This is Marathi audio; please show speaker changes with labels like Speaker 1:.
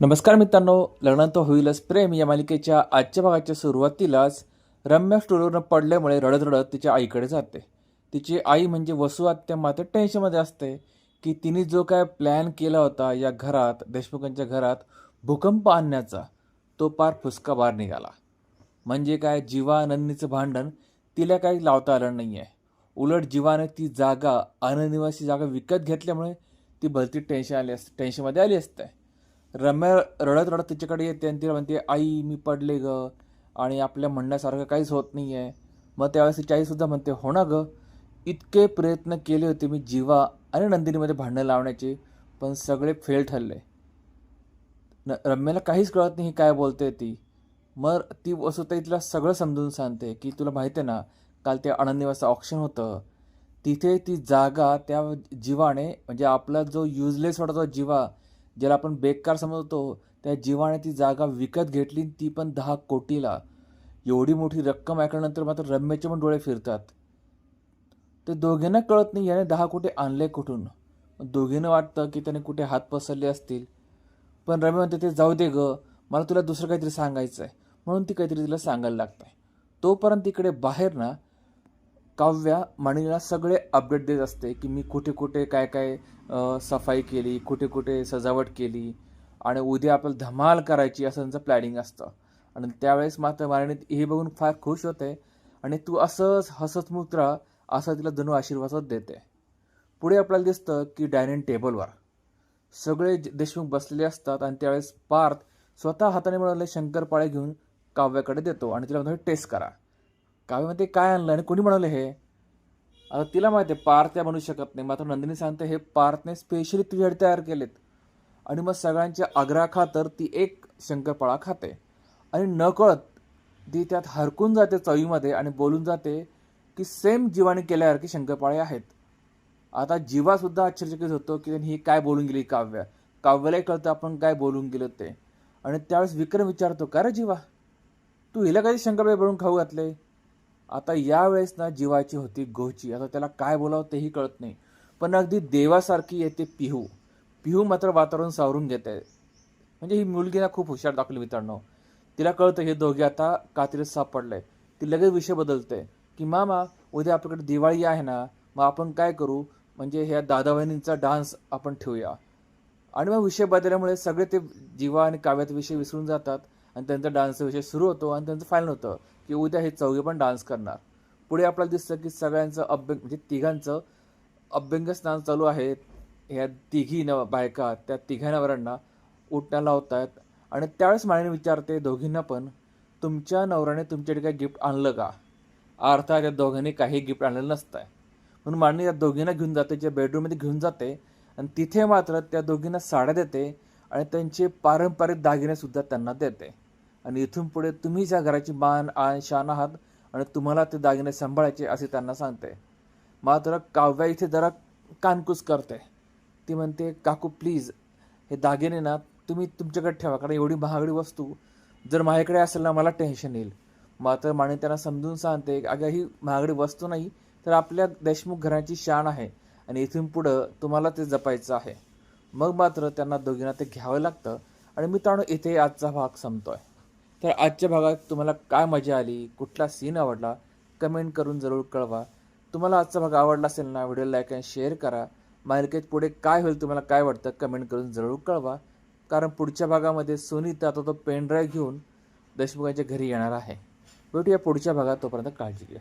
Speaker 1: नमस्कार मित्रांनो लग्नात होईलच प्रेम. या मालिकेच्या आजच्या भागाच्या सुरुवातीलाच रम्या स्टोरवरून पडल्यामुळे रडत रडत तिच्या आईकडे जाते. तिची आई म्हणजे वसू आत्या मात्र टेन्शनमध्ये असते की तिने जो काय प्लॅन केला होता या घरात देशमुखांच्या घरात भूकंप आणण्याचा तो पार फुसका बार निघाला. म्हणजे काय जीवानंदीचं भांडण तिला काही लावता आलं नाही आहे उलट जीवाने ती जागा अननिवासी जागा विकत घेतल्यामुळे ती भलती टेन्शन आली असते टेन्शनमध्ये आली असते. रम्या रडत रडत तिच्याकडे येते आणि तिला म्हणते आई मी पडले ग. आणि आपल्या म्हणण्यासारखं काहीच होत नाही आहे मग त्यावेळेस तिची आईसुद्धा म्हणते हो ना ग इतके प्रयत्न केले होते मी जीवा आणि नंदिनीमध्ये भांडणं लावण्याचे पण सगळे फेल ठरले. न रम्याला काहीच कळत नाही काय बोलते ती. मग ती वसुताई तिला सगळं समजून सांगते की तुला माहिती आहे ना काल ते अनन्यवाचं ऑप्शन होतं. तिथे ती जागा त्या जीवाने म्हणजे आपला जो युजलेस होता तो जीवा ज्याला आपण बेकार समजतो त्या जीवाने ती जागा विकत घेतली आणि ती पण दहा कोटीला. एवढी मोठी रक्कम ऐकल्यानंतर मात्र रम्याचे पण डोळे फिरतात. ते दोघींना कळत नाही याने दहा कोटी आणले कुठून? दोघींना वाटतं की त्याने कुठे हात पसरले असतील. पण रम्या म्हणते ते जाऊ दे ग मला तुला दुसरं काहीतरी सांगायचं आहे म्हणून ती काहीतरी तिला सांगायला लागतंय तोपर्यंत तिकडे बाहेर ना काव्या माणिला सगळे अपडेट देत असते की मी कुठे कुठे काय काय सफाई केली कुठे कुठे सजावट केली आणि उद्या आपल्याला धमाल करायची असं त्यांचं प्लॅनिंग असतं. आणि त्यावेळेस मात्र मारिणी हे बघून फार खुश होते आणि तू असंच हसत मुत्रा असं तिला धनु आशीर्वाद देते. पुढे आपल्याला दिसतं की डायनिंग टेबलवर सगळे देशमुख बसलेले असतात आणि त्यावेळेस पार्थ स्वतः हाताने मिळवलेले शंकरपाळे घेऊन काव्याकडे देतो आणि तिला म्हणतो टेस्ट करा. काव्यामध्ये काय आणलं आणि कोणी बनवलं हे? आता तिला माहिती आहे पार्थ त्या बनवू शकत नाही. मात्र नंदिनी सांगते हे पार्थने स्पेशली तुझ्यासाठी तयार केलेत. आणि मग सगळ्यांच्या आग्रहाखातर ती एक शंकरपाळा खाते. आणि नकळत ती त्यात हरकून जाते चवीमध्ये आणि बोलून जाते की सेम जीवाने केल्यासारखे शंकरपाळे आहेत. आता जीवासुद्धा आश्चर्यचकित होतो की त्यांनी ही काय बोलून गेली काव्य. काव्यालाही कळतं आपण काय बोलून गेलो ते. आणि त्यावेळेस विक्रम विचारतो का रे जीवा? तू हिला कधी शंकरपाळे बनवून खाऊ घातले? आता यावेळेस ना जीवाची होती गोची. आता त्याला काय बोलावं तेही कळत नाही. पण अगदी देवासारखी येते पिहू. पिहू मात्र वातावरण सावरून घेते. म्हणजे ही मुलगी ना खूप हुशार दाखवली मित्रांनो. तिला कळतं हे दोघे आता कात्रीत सापडले. ती लगेच विषय बदलते. की मामा उद्या आपल्याकडे दिवाळी आहे ना मग आपण काय करू? म्हणजे ह्या दादा बहिणींचा डान्स आपण ठेवूया. आणि मग विषय बदलल्यामुळे सगळे ते जीवा आणि काव्यात विषय विसरून जातात. आणि त्यांचा डान्सचा विषय सुरू होतो आणि त्यांचं फायनल होतं की उद्या हे चौघे पण डान्स करणार. पुढे आपल्याला दिसतं की सगळ्यांचं अभ्यंग म्हणजे तिघांचं अभ्यंग स्नान चालू आहे ह्या तिघी न बायका त्या तिघ्या नवऱ्यांना उठण्या लावत आहेत आणि त्यावेळेस माळीने विचारते दोघींना पण तुमच्या नवऱ्याने तुमच्याकडे काही गिफ्ट आणलं का? अर्थात या दोघांनी काही गिफ्ट आणलेलं नसतंय. म्हणून माळणी त्या दोघींना घेऊन जाते ज्या बेडरूममध्ये घेऊन जाते. आणि तिथे मात्र त्या दोघींना साड्या देते आणि त्यांचे पारंपरिक दागिनेसुद्धा त्यांना देते. आणि इथून पुढे तुम्ही ज्या घराची मान आण शान आहात आणि तुम्हाला ते दागिने सांभाळायचे असे त्यांना सांगते. मात्र काव्या इथे जरा कानकूस करते. ती म्हणते काकू प्लीज हे दागिने ना तुम्ही तुमच्याकडे ठेवा कारण एवढी महागडी वस्तू जर माझ्याकडे असेल ना मला टेन्शन येईल. मात्र माने त्यांना समजून सांगते अगं ही महागडी वस्तू नाही तर आपल्या देशमुख घराची शान आहे आणि इथून पुढं तुम्हाला ते जपायचं आहे. मग मात्र त्यांना दोघींना ते घ्यावं लागतं. आणि मित्रांनो इथे आजचा भाग संपतोय. तर आजच्या भागात तुम्हाला काय मजा आली? कुठला सीन आवडला? कमेंट करून जरूर कळवा. तुम्हाला आजचा भाग आवडला असेल ना व्हिडिओ लाईक आणि शेअर करा. मालिकेत पुढे काय होईल तुम्हाला काय वाटतं कमेंट करून जरूर कळवा. कारण पुढच्या भागामध्ये सुनीता आता तो पेनड्राईव्ह घेऊन देशमुखांच्या घरी येणार आहे. भेटूया पुढच्या भागात तोपर्यंत काळजी घ्या.